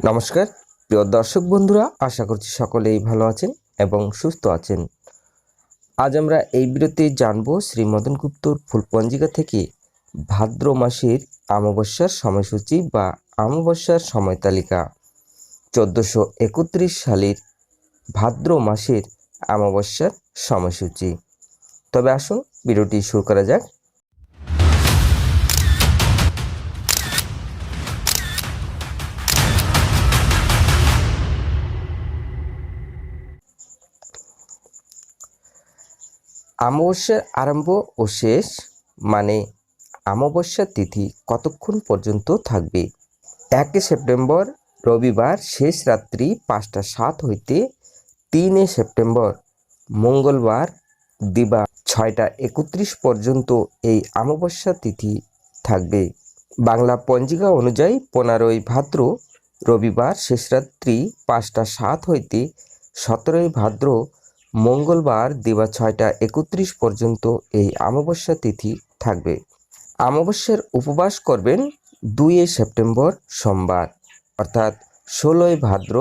নমস্কার, প্রিয় দর্শক বন্ধুরা, আশা করছি সকলেই ভালো আছেন এবং সুস্থ আছেন। আজ আমরা এই বিরতি জানব শ্রী মদন গুপ্তর ফুলপঞ্জিকা থেকে ভাদ্র মাসের অমাবস্যার সময়সূচি বা অমাবস্যার সময় তালিকা। চোদ্দোশো একত্রিশ সালের ভাদ্র মাসের অমাবস্যার সময়সূচি। তবে আসুন, ভিডিওটি শুরু করা যাক। অমাবস্যার আরম্ভ ও শেষ মানে অমাবস্যা তিথি কতক্ষণ পর্যন্ত থাকবে? একে সেপ্টেম্বর, রবিবার শেষ রাত্রি পাঁচটা সাত হইতে তিনে সেপ্টেম্বর, মঙ্গলবার দিবা ছয়টা একত্রিশ পর্যন্ত এই অমাবস্যা তিথি থাকবে। বাংলা পঞ্জিকা অনুযায়ী পনেরোই ভাদ্র, রবিবার শেষ রাত্রি পাঁচটা সাত হইতে সতেরোই ভাদ্র মঙ্গলবার দিবা ছয়টা একত্রিশ পর্যন্ত এই অমাবস্যা তিথি থাকবে। অমাবস্যার উপবাস করবেন দুইয়ে সেপ্টেম্বর সোমবার, অর্থাৎ ষোলোই ভাদ্র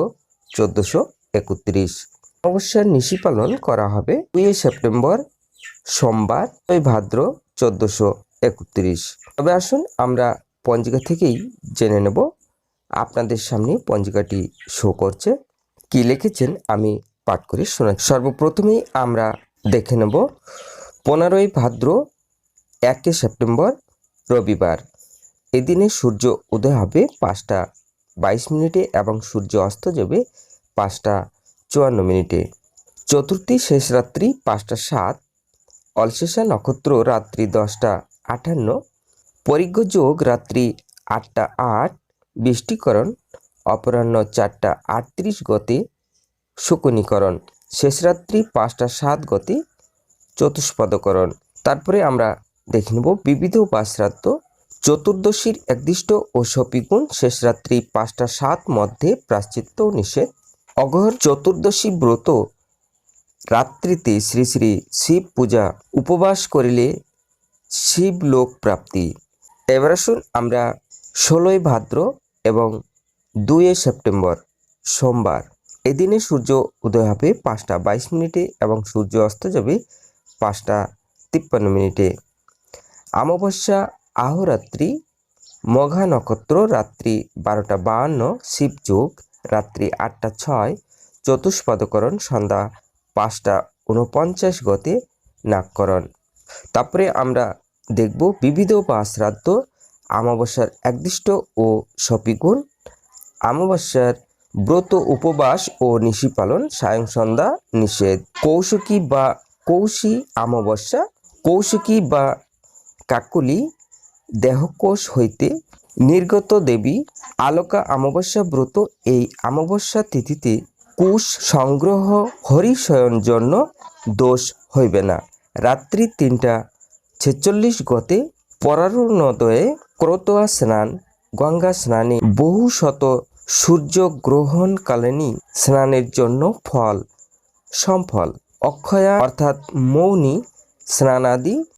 চোদ্দোশো একত্রিশ। অমাবস্যার নিশি পালন করা হবে দুইয়ে সেপ্টেম্বর সোমবার ওই ভাদ্র চোদ্দোশো একত্রিশ। তবে আসুন আমরা পঞ্জিকা থেকেই জেনে নেব, আপনাদের সামনে পঞ্জিকাটি শো করছে। কি লিখেছেন আমি পাঠ করে শোনা সর্বপ্রথমেই আমরা দেখে নেব, পনেরোই ভাদ্র, একে সেপ্টেম্বর, রবিবার। এদিনে সূর্য উদয় হবে পাঁচটা বাইশ মিনিটে এবং সূর্য অস্ত যাবে পাঁচটা চুয়ান্ন মিনিটে। চতুর্থী শেষ রাত্রি পাঁচটা সাত অলশেষা নক্ষত্র রাত্রি দশটা আটান্ন, পরিজ্ঞ যোগ রাত্রি আটটা আট, বৃষ্টিকরণ অপরাহ্ন চারটা আটত্রিশ গতে শকুনীকরণ। শেষ রাত্রি পাঁচটা সাত গতি চতুষ্পদকরণ। তারপরে আমরা দেখে নেব বিবিধ উপাসরাত্র চতুর্দশীর একদিষ্ট ও সপিগুণ শেষ রাত্রি পাঁচটা সাত মধ্যে প্রাশ্চিত্য নিষেধ। অগহর চতুর্দশী ব্রত রাত্রিতে শ্রী শ্রী শিব পূজা উপবাস করিলে শিব লোক প্রাপ্তি। এবার আসুন আমরা ষোলোই ভাদ্র এবং দুইয়ে সেপ্টেম্বর, সোমবার। এদিনে সূর্য উদয় হবে পাঁচটা বাইশ মিনিটে এবং সূর্য অস্ত যাবে পাঁচটা তিপ্পান্ন মিনিটে। অমাবস্যা, আহরাত্রি, মঘা নক্ষত্র, রাত্রি বারোটা বাহান্ন শিবযোগ রাত্রি আটটা ছয়, চতুষ্পদকরণ, সন্ধ্যা পাঁচটা উনপঞ্চাশ গতে নাককরণ তারপরে আমরা দেখব বিবিধ বা শ্রাদ্ধ অমাবস্যার একদিষ্ট ও সপিগুণ। অমাবস্যার ব্রত উপবাস ও নিশি পালন সায়ং সন্ধ্যা, নিষেধ। কৌশিকী বা কৌশী অমাবস্যা, কৌশিকী বা কাকুলি, দেহকোষ হইতে নির্গত দেবী, আলোকা অমাবস্যা ব্রত। এই অমাবস্যা তিথিতে কুশ সংগ্রহ হরিশয়ন জন্য দোষ হইবে না। রাত্রি তিনটা ছেচল্লিশ গতে পরারুণোদয়ে ক্রোতোয়া স্নান, গঙ্গা স্নানে বহু শত সূর্য গ্রহণকালীনই স্নানের জন্য ফল সম্ফল অক্ষয়া অর্থাৎ মৌনি স্নানাদি